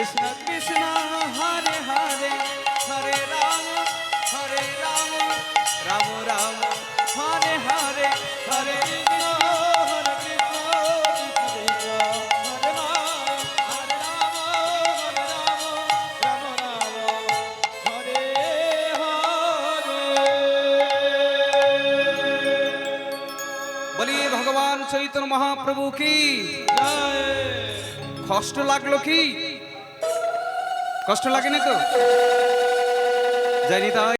কৃষ্ণ কৃষ্ণ হরে হরে হরে রাম হরে রাম রাম রাম হরে হরে হরে কৃষ্ণ হরে কৃষ্ণ কৃষ্ণ হরে রাম হরে রাম হরে রাম রাম রাম হরে হরে। বলিয়ে ভগবান চৈতন্য মহাপ্রভু কি? কষ্ট লাগল কি? কষ্ট লাগে না তো? জানি তাই